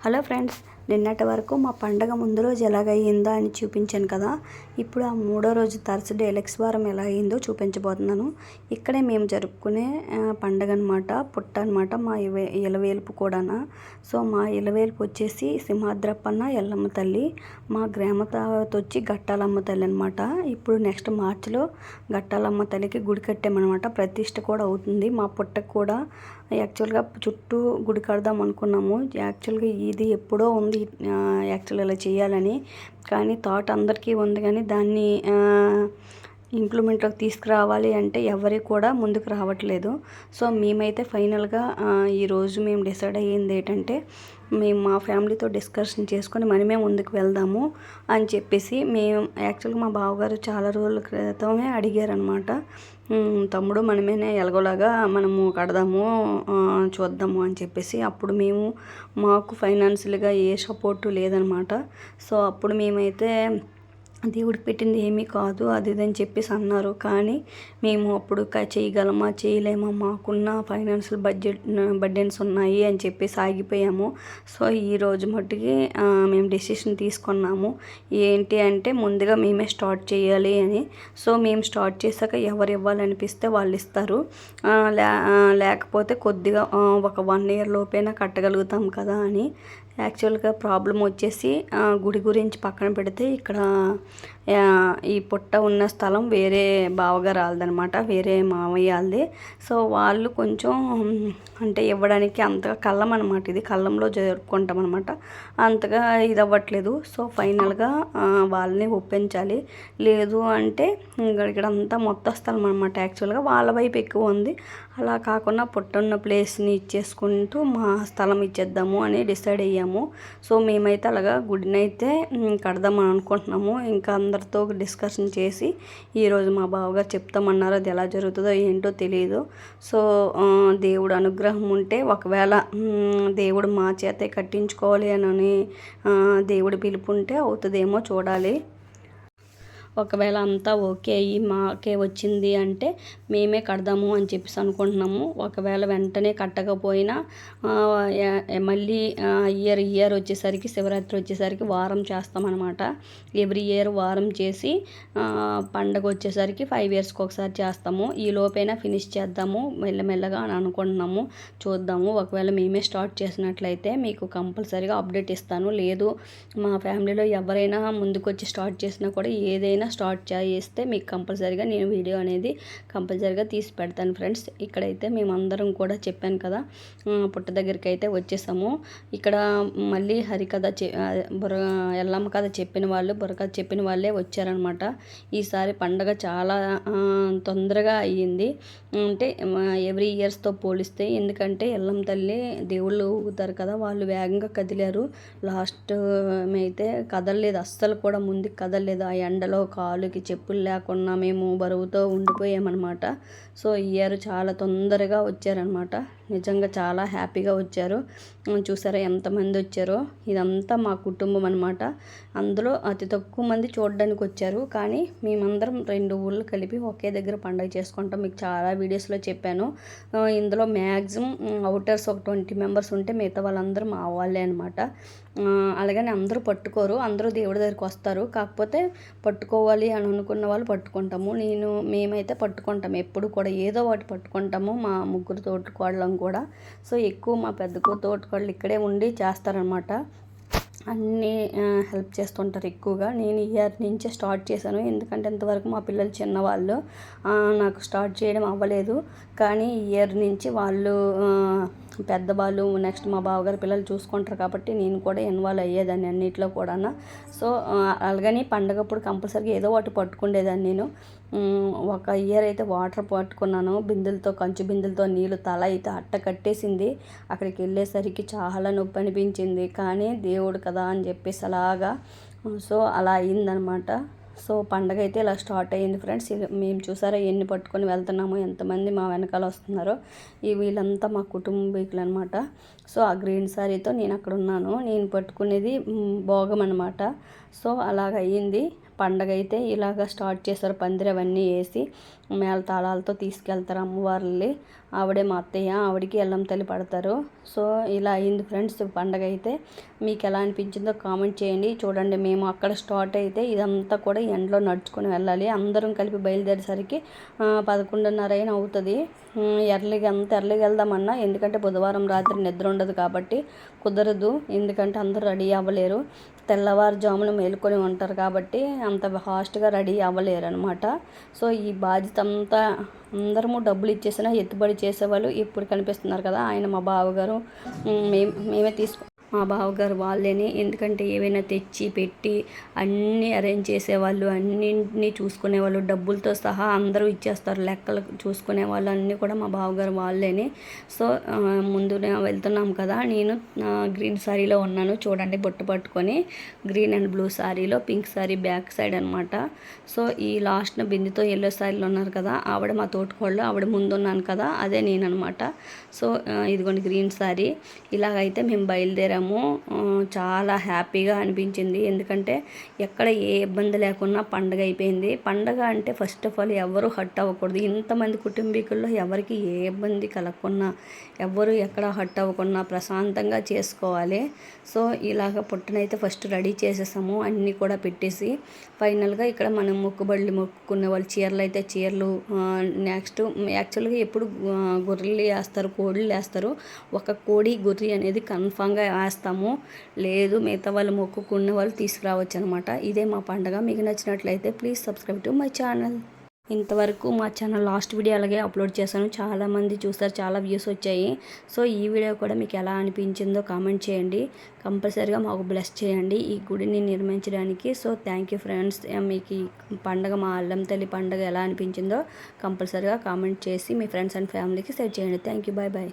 Hello friends నిన్నటి వరకు మా పండగ ముందు రోజు ఎలాగ అని చూపించాను కదా. ఇప్పుడు ఆ మూడో రోజు థర్స్డే ఎలక్స్ వారం ఎలా అయిందో చూపించబోతున్నాను. ఇక్కడే మేము జరుపుకునే పండగ అనమాట పుట్ట అనమాట మా ఇవే ఇలవేలుపు కూడానా. సో మా ఇలవేలుపు వచ్చేసి సింహాద్రప్పన్న ఎల్లమ్మ తల్లి మా గ్రామ తావత వచ్చి గట్టాలమ్మ తల్లి అనమాట ఇప్పుడు నెక్స్ట్ మార్చిలో గట్టాలమ్మ తల్లికి గుడి కట్టామన్నమాట. ప్రతిష్ట కూడా అవుతుంది. మా పుట్టకు కూడా యాక్చువల్గా చుట్టూ గుడి కడదాం అనుకున్నాము. యాక్చువల్గా ఇది ఎప్పుడో ఉంది యాక్చువల్ ఇలా చేయాలని. కానీ థాట్ అందరికీ ఉంది కానీ దాన్ని ఇంప్లిమెంట్లోకి తీసుకురావాలి అంటే ఎవరి కూడా ముందుకు రావట్లేదు. సో మేమైతే ఫైనల్గా ఈరోజు మేము డిసైడ్ అయ్యింది ఏంటంటే మేము మా ఫ్యామిలీతో డిస్కషన్ చేసుకొని మనమే ముందుకు వెళ్దాము అని చెప్పేసి మేము యాక్చువల్గా మా బావగారు చాలా రోజుల క్రితమే అడిగారనమాట. తమ్ముడు మనమేనే ఎలాగోలాగా మనము కడదాము చూద్దాము అని చెప్పేసి అప్పుడు మేము మాకు ఫైనాన్షియల్గా ఏ సపోర్టు లేదనమాట. సో అప్పుడు మేమైతే దేవుడికి పెట్టింది ఏమీ కాదు అది ఇది అని చెప్పేసి అన్నారు. కానీ మేము అప్పుడు చేయగలమా చేయలేమా మాకున్న ఫైనాన్షియల్ బడ్జెట్ బడ్డెన్స్ ఉన్నాయి అని చెప్పేసి ఆగిపోయాము. సో ఈ రోజు మట్టుకి మేము డెసిషన్ తీసుకున్నాము. ఏంటి అంటే ముందుగా మేమే స్టార్ట్ చేయాలి అని. సో మేము స్టార్ట్ చేశాక ఎవరు ఇవ్వాలనిపిస్తే వాళ్ళు ఇస్తారు. లేకపోతే కొద్దిగా ఒక వన్ ఇయర్ లోపైనా కట్టగలుగుతాం కదా అని. యాక్చువల్గా ప్రాబ్లం వచ్చేసి గుడి గురించి పక్కన పెడితే ఇక్కడ ఈ పుట్ట ఉన్న స్థలం వేరే బావగారు వాళ్ళదనమాట వేరే మామయ్య వాళ్ళది సో వాళ్ళు కొంచెం అంటే ఇవ్వడానికి అంతగా కళ్ళం అనమాట ఇది కళ్ళంలో జరుపుకుంటాం అనమాట అంతగా ఇది అవ్వట్లేదు సో ఫైనల్గా వాళ్ళని ఒప్పించాలి. లేదు అంటే ఇక్కడ అంతా మొత్తం స్థలం అనమాట యాక్చువల్గా. వాళ్ళ వైపు ఎక్కువ ఉంది. అలా కాకుండా పుట్టున్న ప్లేస్ని ఇచ్చేసుకుంటూ మా స్థలం ఇచ్చేద్దాము అని డిసైడ్ అయ్యాము. సో మేమైతే అలాగా గుడిని అయితే కడదామని అనుకుంటున్నాము. ఇంకా అందరితో డిస్కషన్ చేసి ఈరోజు మా బావగారు చెప్తామన్నారు అది ఎలా జరుగుతుందో ఏంటో తెలియదు సో దేవుడు అనుగ్రహం ఉంటే ఒకవేళ దేవుడు మా చేతే కట్టించుకోవాలి అని దేవుడు దేవుడి పిలుపు ఉంటే అవుతుందేమో చూడాలి. ఒకవేళ అంతా ఓకే అయ్యి మాకే వచ్చింది అంటే మేమే కడదాము అని చెప్పేసి అనుకుంటున్నాము. ఒకవేళ వెంటనే కట్టకపోయినా మళ్ళీ ఇయర్ ఇయర్ వచ్చేసరికి శివరాత్రి వచ్చేసరికి వారం చేస్తామన్నమాట. ఎవ్రీ ఇయర్ వారం చేసి పండగ వచ్చేసరికి ఫైవ్ ఇయర్స్కి ఒకసారి చేస్తాము. ఈ లోపైనా ఫినిష్ చేద్దాము మెల్లమెల్లగా అని అనుకుంటున్నాము. చూద్దాము. ఒకవేళ మేమే స్టార్ట్ చేసినట్లయితే మీకు కంపల్సరీగా అప్డేట్ ఇస్తాను. లేదు మా ఫ్యామిలీలో ఎవరైనా ముందుకొచ్చి స్టార్ట్ చేసినా కూడా ఏదైనా స్టార్ట్ చేస్తే మీకు కంపల్సరీగా నేను వీడియో అనేది కంపల్సరీగా తీసి పెడతాను ఫ్రెండ్స్. ఇక్కడైతే మేమందరం కూడా చెప్పాను కదా పుట్ట దగ్గరికి అయితే వచ్చేసాము. ఇక్కడ మళ్ళీ హరికథ చె బుర్ర ఎల్లమ్మ కథ చెప్పిన వాళ్ళు బుర్రకథ చెప్పిన వాళ్ళే వచ్చారనమాట ఈసారి పండగ చాలా తొందరగా అయ్యింది. అంటే ఎవ్రీ ఇయర్స్తో పోలిస్తే ఎందుకంటే ఎల్లమ్మ తల్లి దేవుళ్ళు ఊగుతారు కదా వాళ్ళు వేగంగా కదిలారు. లాస్ట్ అయితే కదలలేదు అస్సలు కూడా ముందుకు కదలలేదు. ఆ ఎండలో కాలుకి చెప్పులు లేకుండా మేము బరువుతో ఉండిపోయామన్నమాట. సో ఈ ఇయర్ చాలా తొందరగా వచ్చారనమాట నిజంగా చాలా హ్యాపీగా వచ్చారు. చూసారా ఎంతమంది వచ్చారో? ఇదంతా మా కుటుంబం అనమాట అందులో అతి తక్కువ మంది చూడడానికి వచ్చారు. కానీ మేమందరం రెండు ఊళ్ళు కలిపి ఒకే దగ్గర పండగ చేసుకుంటాం. మీకు చాలా వీడియోస్లో చెప్పాను. ఇందులో మ్యాక్సిమం అవుటర్స్ ఒక ట్వంటీ మెంబర్స్ ఉంటే మిగతా వాళ్ళందరూ మా వాళ్ళే అనమాట అలాగని అందరూ పట్టుకోరు. అందరూ దేవుడి దగ్గరికి వస్తారు. కాకపోతే పట్టుకోవాలి అని అనుకున్న వాళ్ళు పట్టుకుంటాము. నేను మేమైతే పట్టుకుంటాము. ఎప్పుడు కూడా ఏదో ఒకటి పట్టుకుంటాము. మా ముగ్గురు తోటికోళ్ళం కూడా. సో ఎక్కువ మా పెద్ద తోటికోళ్ళు ఇక్కడే ఉండి చేస్తారనమాట అన్నీ హెల్ప్ చేస్తుంటారు ఎక్కువగా. నేను ఇయర్ నుంచే స్టార్ట్ చేశాను. ఎందుకంటే ఇంతవరకు మా పిల్లలు చిన్నవాళ్ళు నాకు స్టార్ట్ చేయడం అవ్వలేదు. కానీ ఈ ఇయర్ నుంచి వాళ్ళు పెద్దవాళ్ళు నెక్స్ట్ మా బావగారి పిల్లలు చూసుకుంటారు కాబట్టి నేను కూడా ఇన్వాల్వ్ అయ్యేదాన్ని అన్నిట్లో కూడా సో అలాగని పండగప్పుడు కంపల్సరీగా ఏదో ఒకటి పట్టుకుండేదాన్ని నేను. ఒక ఇయర్ అయితే వాటర్ పట్టుకున్నాను. బిందెలతో కంచు బిందెలతో నీళ్ళు తల అయితే అట్ట కట్టేసింది. అక్కడికి వెళ్ళేసరికి చాలా నొప్పి అనిపించింది. కానీ దేవుడు కదా అని చెప్పేసి అలాగా. సో అలా అయిందనమాట. సో పండగ అయితే ఇలా స్టార్ట్ అయ్యింది ఫ్రెండ్స్. మేము చూసారా ఎన్ని పట్టుకొని వెళ్తున్నామో ఎంతమంది మా వెనకాల వస్తున్నారో. ఈ వీళ్ళంతా మా కుటుంబీకులు అనమాట సో ఆ గ్రీన్ శారీతో నేను అక్కడ ఉన్నాను. నేను పట్టుకునేది భోగం అనమాట సో అలాగ అయ్యింది. పండగ అయితే ఇలాగ స్టార్ట్ చేస్తారు. పందిరి అవన్నీ వేసి మేళ తాళాలతో తీసుకెళ్తారు అమ్మవార్లని. ఆవిడే మా అత్తయ్య ఆవిడకి ఎల్లం తల్లి పడతారు. సో ఇలా అయింది ఫ్రెండ్స్ పండగ అయితే మీకు ఎలా అనిపించిందో కామెంట్ చేయండి. చూడండి మేము అక్కడ స్టార్ట్ అయితే ఇదంతా కూడా ఎండలో నడుచుకొని వెళ్ళాలి. అందరం కలిపి బయలుదేరేసరికి పదకొండున్నర అయినా అవుతుంది. ఎర్లీగా అంత ఎర్లీగా వెళ్దామన్నా ఎందుకంటే బుధవారం రాత్రి నిద్ర ఉండదు కాబట్టి కుదరదు. ఎందుకంటే అందరూ రెడీ అవ్వలేరు. తెల్లవారుజామున మేలుకొని ఉంటారు కాబట్టి అంత ఫాస్ట్గా రెడీ అవ్వలేరు అనమాట సో ఈ బాధ్యత అంతా అందరము డబ్బులు ఇచ్చేసినా ఎత్తుబడి చేసేవాళ్ళు ఇప్పుడు కనిపిస్తున్నారు కదా ఆయన మా బావగారు మేము మేమే తీసుకు మా బావగారు వాళ్ళేనే ఎందుకంటే ఏవైనా తెచ్చి పెట్టి అన్నీ అరేంజ్ చేసేవాళ్ళు అన్నింటినీ చూసుకునేవాళ్ళు డబ్బులతో సహా అందరూ ఇచ్చేస్తారు. లెక్కలు చూసుకునే వాళ్ళు అన్నీ కూడా మా బావగారు వాళ్ళేనే. సో ముందు వెళ్తున్నాం కదా నేను గ్రీన్ శారీలో ఉన్నాను. చూడండి బొట్టు పట్టుకొని గ్రీన్ అండ్ బ్లూ శారీలో పింక్ శారీ బ్యాక్ సైడ్ అనమాట సో ఈ లాస్ట్న బిందుతో ఎల్లో శారీలో ఉన్నారు కదా ఆవిడ మా తోటకోళ్ళు ఆవిడ ముందున్నాను కదా అదే నేను అనమాట సో ఇదిగోండి గ్రీన్ శారీ ఇలాగైతే మేము బయలుదేరాము. ఆ, చాలా హ్యాపీగా అనిపించింది. ఎందుకంటే ఎక్కడ ఏ ఇబ్బంది లేకుండా పండగ అయిపోయింది. పండగ అంటే ఫస్ట్ ఆఫ్ ఆల్ ఎవరు హట్ అవ్వకూడదు. ఇంతమంది కుటుంబీకుల్లో ఎవరికి ఏ ఇబ్బంది కలగకుండా ఎవరు ఎక్కడ హట్ అవ్వకుండా ప్రశాంతంగా చేసుకోవాలి. సో ఇలాగ పుట్టనైతే ఫస్ట్ రెడీ చేసేసాము. అన్నీ కూడా పెట్టేసి ఫైనల్గా ఇక్కడ మనం మొక్కుబడులు మొక్కుకునే వాళ్ళు చీరలు అయితే చీరలు నెక్స్ట్ యాక్చువల్గా ఎప్పుడు గొర్రెలు వేస్తారు కోళ్ళు వేస్తారు. ఒక కోడి గొర్రె అనేది కన్ఫామ్గా వేస్తాము లేదు మిగతా వాళ్ళు మొక్కుకున్న వాళ్ళు తీసుకురావచ్చు అనమాట ఇదే మా పండగ. మీకు నచ్చినట్లయితే please subscribe to my channel. ఇంతవరకు మా ఛానల్ లాస్ట్ వీడియో అలాగే అప్లోడ్ చేశాను. చాలామంది చూస్తారు చాలా వ్యూస్ వచ్చాయి. సో ఈ వీడియో కూడా మీకు ఎలా అనిపించిందో కామెంట్ చేయండి. కంపల్సరీగా మాకు బ్లెస్ చేయండి ఈ గుడిని నిర్మించడానికి. So thank you friends. మీకు ఈ పండగ మా అల్లం తల్లి పండగ ఎలా అనిపించిందో కంపల్సరీగా కామెంట్ చేసి మీ ఫ్రెండ్స్ అండ్ ఫ్యామిలీకి షేర్ చేయండి. Thank you. Bye bye